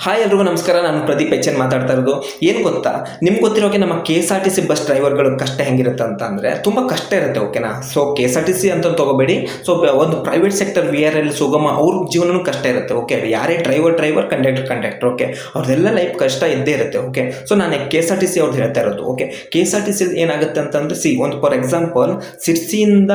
Hi ಎಲ್ರಿಗೂ ನಮಸ್ಕಾರ, ನಾನು ಪ್ರದೀಪ್ ಎಚ್ ಎನ್ ಮಾತಾಡ್ತಾ ಇರೋದು. ಏನು ಗೊತ್ತಾ? ನಿಮ್ಗೆ ಗೊತ್ತಿರೋಕೆ ನಮ್ಮ K S R T C bus ಡ್ರೈವರ್ಗಳು ಕಷ್ಟ ಹೆಂಗಿರುತ್ತೆ ಅಂತ ಅಂದರೆ ತುಂಬ ಕಷ್ಟ ಇರುತ್ತೆ ಓಕೆನಾ so K S R T C ಅಂತ ತಗೋಬೇಡಿ. ಸೊ ಒಂದು private sector V R L Sugama, ಅವ್ರ ಜೀವನನೂ ಕಷ್ಟ ಇರುತ್ತೆ ಓಕೆ ಯಾರೇ driver driver conductor conductor okay ಅವ್ರದ್ದೆಲ್ಲ ಲೈಫ್ ಕಷ್ಟ ಇದ್ದೇ ಇರುತ್ತೆ ಓಕೆ ಸೊ ನಾನು K S R T C ಅವ್ರದ್ದು ಹೇಳ್ತಾ ಇರೋದು okay K S R T C ಏನಾಗುತ್ತೆ ಅಂತಂದರೆ ಸಿ ಒಂದು ಫಾರ್ ಎಕ್ಸಾಂಪಲ್ ಸಿರ್ಸಿಯಿಂದ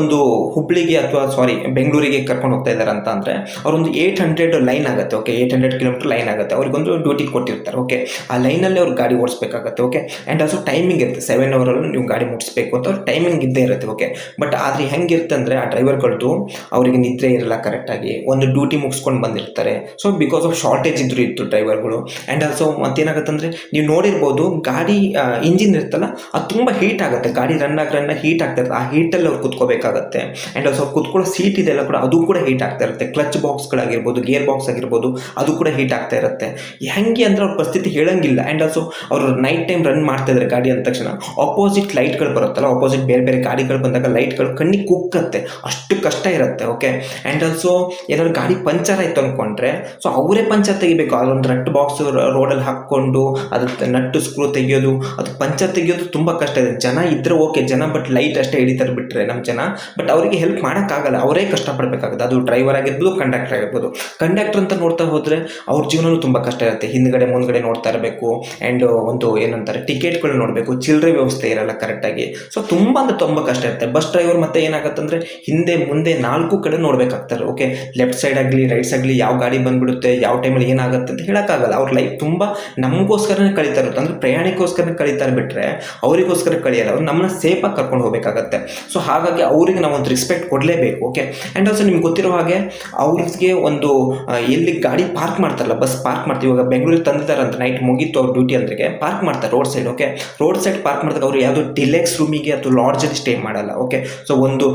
ಒಂದು ಹುಬ್ಳಿಗೆ ಅಥವಾ ಸಾರಿ ಬೆಂಗಳೂರಿಗೆ ಕರ್ಕೊಂಡು ಹೋಗ್ತಾ ಇದ್ದಾರೆ ಅಂತ ಅಂದರೆ, ಅವ್ರೊಂದು ಏಯ್ಟ್ ಹಂಡ್ರೆಡ್ ಲೈನ್ ಆಗುತ್ತೆ okay eight hundred kilometre line ಆಗುತ್ತೆ. ಅವ್ರಿಗೊಂದು ಡ್ಯೂಟಿ ಕೊಟ್ಟಿರ್ತಾರೆ. ಓಕೆ ಆ ಲೈನಲ್ಲಿ ಅವ್ರು ಗಾಡಿ ಓಡಿಸ್ಬೇಕಾಗತ್ತೆ. ಓಕೆ ಆ್ಯಂಡ್ ಆಲ್ಸೋ ಟೈಮಿಂಗ್ ಇರುತ್ತೆ. ಸೆವೆನ್ ಅವರಲ್ಲೂ ನೀವು ಗಾಡಿ ಮುಟ್ಟಿಸ್ಬೇಕು ಅಂತ ಅವ್ರು ಟೈಮಿಂಗ್ ಇದ್ದೇ ಇರುತ್ತೆ. ಓಕೆ ಬಟ್ ಆದರೆ ಹೆಂಗಿರುತ್ತೆ ಅಂದರೆ ಆ ಡ್ರೈವರ್ಗಳದ್ದು ಅವರಿಗೆ ನಿದ್ರೆ ಇರಲ್ಲ ಕರೆಕ್ಟಾಗಿ ಒಂದು ಡ್ಯೂಟಿ ಮುಗಿಸ್ಕೊಂಡು ಬಂದಿರ್ತಾರೆ. ಸೊ ಬಿಕಾಸ್ ಆಫ್ ಶಾರ್ಟೇಜ್ ಇದ್ರು ಇತ್ತು ಡ್ರೈವರ್ಗಳು ಆ್ಯಂಡ್ ಆಲ್ಸೋ ಮತ್ತೇನಾಗುತ್ತೆ ಅಂದರೆ ನೀವು ನೋಡಿರ್ಬೋದು ಗಾಡಿ ಇಂಜಿನ್ ಇರುತ್ತಲ್ಲ, ಅದು ತುಂಬ ಹೀಟ್ ಆಗುತ್ತೆ. ಗಾಡಿ ರನ್ ಆಗಿ ರನ್ ಹೀಟ್ ಆಗ್ತಾ ಇರುತ್ತೆ ಆ ಹೀಟಲ್ಲಿ ಅವ್ರು ಕುತ್ಕೋಬೇಕಾಗತ್ತೆ. ಆ್ಯಂಡ್ ಆಲ್ಸೋ ಕುತ್ಕೊಳ್ಳೋ ಸೀಟ್ ಇದೆಲ್ಲ ಕೂಡ ಅದು ಕೂಡ ಹೀಟ್ ಆಗ್ತಾ ಇರುತ್ತೆ. ಕ್ಲಚ್ ಬಾಕ್ಸ್ಗಳಾಗಿರ್ಬೋದು ಗೇರ್ ಬಾಕ್ಸ್ ಆಗಿರ್ಬೋದು, ಅದು ಕೂಡ ಹೀಟ್ ಆಗ್ತಾ ಇರುತ್ತೆ. ಹೆಂಗೆ ಅಂದ್ರೆ ಅವ್ರ ಪರಿಸ್ಥಿತಿ ಹೇಳಂಗಿಲ್ಲ. ಆ್ಯಂಡ್ ಆಲ್ಸೋ ಅವರು ನೈಟ್ ಟೈಮ್ ರನ್ ಮಾಡ್ತಾ ಇದ್ದಾರೆ ಗಾಡಿ ಅಂದ ತಕ್ಷಣ. ಆಪೋಸಿಟ್ ಲೈಟ್ಗಳು ಬರುತ್ತಲ್ಲ ಆಪೋಸಿಟ್ ಬೇರೆ ಬೇರೆ ಗಾಡಿಗಳು ಬಂದಾಗ ಲೈಟ್ಗಳು ಕಣ್ಣಿಗೆ ಕುಕ್ಕತ್ತೆ ಅಷ್ಟು ಕಷ್ಟ ಇರುತ್ತೆ ಓಕೆ ಆ್ಯಂಡ್ ಆಲ್ಸೋ ಏನಾದ್ರು ಗಾಡಿ ಪಂಚರ್ ಆಯ್ತು ಅಂದ್ಕೊಂಡ್ರೆ ಸೊ ಅವರೇ ಪಂಚರ್ ತೆಗಿಬೇಕು. ಅದೊಂದು ನಟ್ ಬಾಕ್ಸ್ ರೋಡಲ್ಲಿ ಹಾಕ್ಕೊಂಡು, ಅದಕ್ಕೆ ನಟ್ಟು ಸ್ಕ್ರೂ ತೆಗಿಯೋದು, ಅದು ಪಂಚರ್ ತೆಗಿಯೋದು ತುಂಬ ಕಷ್ಟ ಇದೆ. ಜನ ಇದ್ರೆ ಓಕೆ ಜನ ಬಟ್ ಲೈಟ್ ಅಷ್ಟೇ ಹಿಡಿತಾರೆ ಬಿಟ್ಟರೆ ನಮ್ಮ ಜನ. ಬಟ್ ಅವರಿಗೆ ಹೆಲ್ಪ್ ಮಾಡೋಕ್ಕಾಗಲ್ಲ. ಅವರೇ ಕಷ್ಟಪಡಬೇಕಾಗುತ್ತೆ ಅದು ಡ್ರೈವರ್ ಆಗಿರ್ಬೋದು ಕಂಡಕ್ಟರ್ ಆಗಿರ್ಬೋದು. ಕಂಡಕ್ಟರ್ ಅಂತ ನೋಡ್ತಾ ಹೋದರೆ ಅವ್ರ ಜೀವನನೂ ತುಂಬ ಕಷ್ಟ ಇರುತ್ತೆ. ಹಿಂದ್ಗಡೆ, ಮುಂದ್ಗಡೆ ನೋಡ್ತಾ ಇರಬೇಕು. ಆ್ಯಂಡ್ ಒಂದು ಏನಂತಾರೆ ಟಿಕೆಟ್ಗಳು ನೋಡಬೇಕು. ಚಿಲ್ಲರೆ ವ್ಯವಸ್ಥೆ ಇರಲ್ಲ ಕರೆಕ್ಟಾಗಿ ಸೊ ತುಂಬ ಅಂದ್ರೆ ತುಂಬ ಕಷ್ಟ ಇರುತ್ತೆ. ಬಸ್ ಡ್ರೈವರ್ ಮತ್ತೆ ಏನಾಗುತ್ತೆ ಅಂದರೆ ಹಿಂದೆ, ಮುಂದೆ ನಾಲ್ಕು ಕಡೆ ನೋಡಬೇಕಾಗ್ತಾರೆ ಓಕೆ ಲೆಫ್ಟ್ ಸೈಡ್ ಆಗಲಿ ರೈಟ್ ಆಗಲಿ ಯಾವ ಗಾಡಿ ಬಂದ್ಬಿಡುತ್ತೆ, ಯಾವ ಟೈಮಲ್ಲಿ ಏನಾಗುತ್ತೆ ಅಂತ ಹೇಳೋಕ್ಕಾಗಲ್ಲ. ಅವ್ರ ಲೈಫ್ ತುಂಬ ನಮಗೋಸ್ಕರನೇ ಕಳೀತಾ ಇರುತ್ತೆ. ಅಂದರೆ ಪ್ರಯಾಣಿಕೋಸ್ಕರನೇ ಕಳೀತಾ ಬಿಟ್ಟರೆ ಅವರಿಗೋಸ್ಕರ ಕಳಿಯಲ್ಲ. ಅವ್ರು ನಮ್ಮನ್ನ ಸೇಫಾಗಿ ಕರ್ಕೊಂಡು ಹೋಗಬೇಕಾಗತ್ತೆ. ಸೊ ಹಾಗಾಗಿ ಅವರಿಗೆ ನಾವು ಒಂದು ರೆಸ್ಪೆಕ್ಟ್ ಕೊಡಲೇಬೇಕು. ಓಕೆ ಆ್ಯಂಡ್ ಆಲ್ಸೋ ನಿಮ್ಗೆ ಗೊತ್ತಿರೋ ಹಾಗೆ, ಅವ್ರಿಗೆ ಒಂದು ಎಲ್ಲಿ ಗಾಡಿ ಪಾರ್ಕ್ ಮಾಡ್ತಾರಲ್ಲ, ಬಸ್ ಪಾರ್ಕ್ ಮಾಡ್ತೀವಿ. ಇವಾಗ ಬೆಂಗಳೂರಿಗೆ ತಂದಿದ್ದಾರೆ ಅಂತ ನೈಟ್ ಮುಗೀತು ಅವ್ರ ಡ್ಯೂಟಿ ಅಂದ್ರೆ ಪಾರ್ಕ್ ಮಾಡ್ತಾರೆ road side okay road side park ಮಾಡಿದಾಗ ಅವರು ಯಾವುದು ಡಿಲೆಕ್ಸ್ ರೂಮಿಗೆ ಅಥವಾ ಲಾಡ್ಜಲ್ಲಿ ಸ್ಟೇ ಮಾಡಲ್ಲ ಓಕೆ ಸೊ ಒಂದು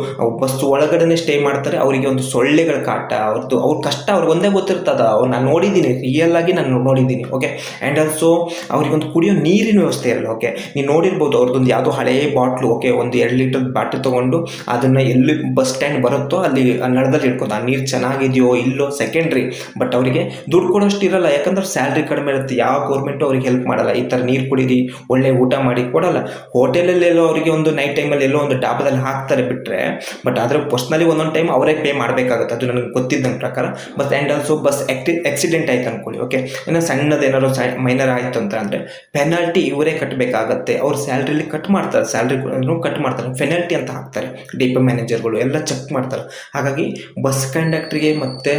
ಬಸ್ ಒಳಗಡೆ ಸ್ಟೇ ಮಾಡ್ತಾರೆ. ಅವರಿಗೆ ಒಂದು ಸೊಳ್ಳೆಗಳ ಕಾಟ ಅವ್ರದ್ದು ಅವ್ರ ಕಷ್ಟ ಅವ್ರಿಗೆ ಒಂದೇ ಗೊತ್ತಿರ್ತದ. ಅವ್ರು ನಾನು ನೋಡಿದ್ದೀನಿ ರಿಯಲ್ ಆಗಿ ನಾನು ನೋಡಿದ್ದೀನಿ ಓಕೆ ಆ್ಯಂಡ್ ಆಲ್ಸೋ ಅವ್ರಿಗೊಂದು ಕುಡಿಯೋ ನೀರಿನ ವ್ಯವಸ್ಥೆ ಇರಲ್ಲ ಓಕೆ ನೀವು ನೋಡಿರ್ಬೋದು ಅವ್ರದ್ದೊಂದು ಯಾವುದೋ ಹಳೆಯ ಬಾಟ್ಲು ಓಕೆ ಒಂದು ಎರಡು ಲೀಟರ್ ಬಾಟ್ಲು ತೊಗೊಂಡು ಅದನ್ನು ಎಲ್ಲಿ ಬಸ್ ಸ್ಟ್ಯಾಂಡ್ ಬರುತ್ತೋ ಅಲ್ಲಿ ನಳದಲ್ಲಿ ಇಟ್ಕೊಂಡು ಆ ನೀರು ಚೆನ್ನಾಗಿದೆಯೋ ಇಲ್ಲೋ ಸೆಕೆಂಡ್ರಿ ಬಟ್ ಅವರಿಗೆ ದುಡ್ಡು ಕೊಡೋಷ್ಟು ಇರಲ್ಲ, ಯಾಕಂದ್ರೆ ಸ್ಯಾಲ್ರಿ ಕಡಿಮೆ ಇರುತ್ತೆ, ಯಾವ ಗೌರ್ಮೆಂಟು ಅವ್ರಿಗೆ ಹೆಲ್ಪ್ ಮಾಡಲ್ಲ, ಈ ಥರ ನೀರು ಕುಡೀರಿ, ಒಳ್ಳೆ ಊಟ ಮಾಡಿ ಕೊಡಲ್ಲ. ಹೋಟೆಲಲ್ಲಿ ಎಲ್ಲೋ ಅವರಿಗೆ ಒಂದು ನೈಟ್ ಟೈಮಲ್ಲಿ ಎಲ್ಲೋ ಒಂದು ಡಾಬಾದಲ್ಲಿ ಹಾಕ್ತಾರೆ ಬಿಟ್ಟರೆ ಬಟ್ ಆದರೆ ಪರ್ಸ್ನಲಿ ಒಂದೊಂದು ಟೈಮ್ ಅವರೇ ಪೇ ಮಾಡಬೇಕಾಗುತ್ತೆ, ಅದು ನನಗೆ ಗೊತ್ತಿದ್ದಂಗೆ ಪ್ರಕಾರ. ಬಸ್ ಆ್ಯಂಡ್ ಆಲ್ಸೋ ಬಸ್ ಆಕ್ಟಿ ಆಕ್ಸಿಡೆಂಟ್ ಆಯ್ತು ಅನ್ಕೊಳ್ಳಿ ಓಕೆ ಇನ್ನು ಸಣ್ಣದು ಏನಾದ್ರು ಮೈನರ್ ಆಯಿತು ಅಂತ ಅಂದರೆ ಪೆನಾಲ್ಟಿ ಇವರೇ ಕಟ್ಟಬೇಕಾಗತ್ತೆ ಅವ್ರ ಸ್ಯಾಲ್ರಿಲಿ ಕಟ್ ಮಾಡ್ತಾರೆ ಸ್ಯಾಲ್ರಿ ಕಟ್ ಮಾಡ್ತಾರೆ ಪೆನಾಲ್ಟಿ ಅಂತ ಹಾಕ್ತಾರೆ ಡಿಪೋ ಮ್ಯಾನೇಜರ್ಗಳು ಎಲ್ಲ ಚೆಕ್ ಮಾಡ್ತಾರೆ. ಹಾಗಾಗಿ ಬಸ್ ಕಂಡಕ್ಟ್ರಿಗೆ ಮತ್ತು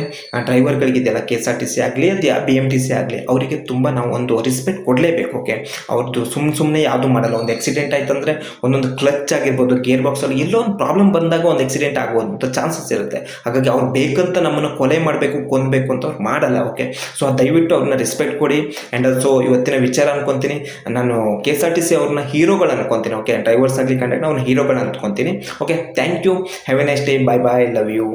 ಡ್ರೈವರ್ಗಳಿಗೆ ಇದೆಯಲ್ಲ K S R T C ಆಗಲಿ ಅದು ಬಿ ಎಂ ಟಿ ಸಿ ಆಗಲಿ, ಅವರಿಗೆ ತುಂಬ ನಾವು ಒಂದು ರೆಸ್ಪೆಕ್ಟ್ ಕೊಡಲೇಬೇಕು ಓಕೆ ಅವ್ರದ್ದು ಸುಮ್ಮ ಸುಮ್ಮನೆ ಯಾವುದು ಮಾಡಲ್ಲ, ಒಂದು ಆಕ್ಸಿಡೆಂಟ್ ಆಯ್ತು ಅಂದರೆ ಒಂದೊಂದು ಕ್ಲಚ್ ಆಗಿರ್ಬೋದು ಗೇರ್ ಬಾಕ್ಸಲ್ಲಿ ಎಲ್ಲೋ ಒಂದು ಪ್ರಾಬ್ಲಮ್ ಬಂದಾಗ ಒಂದು ಆಕ್ಸಿಡೆಂಟ್ ಆಗುವಂಥ ಚಾನ್ಸಸ್ ಇರುತ್ತೆ. ಹಾಗಾಗಿ ಅವ್ರು ಬೇಕಂತ ನಮ್ಮನ್ನು ಕೊಲೆ ಮಾಡಬೇಕು, ಕೊಂದಬೇಕು ಅಂತ ಅವ್ರು ಮಾಡಲ್ಲ ಓಕೆ ಸೊ ದಯವಿಟ್ಟು ಅವ್ರನ್ನ ರೆಸ್ಪೆಕ್ಟ್ ಕೊಡಿ. ಆ್ಯಂಡ್ ಆಲ್ಸೋ ಇವತ್ತಿನ ವಿಚಾರ ಅನ್ಕೊತೀನಿ. ನಾನು K S R T C ಅವ್ರನ್ನ ಹೀರೋಗಳು ಅನ್ಕೊತೀನಿ ಓಕೆ ಡ್ರೈವರ್ಸ್ ಆಗಲಿ ಕಂಡಕ್ಟ್ ಅವ್ರನ್ನ ಹೀರೋಗಳು ಅನ್ಕೊತೀನಿ okay thank you have a nice day bye bye love you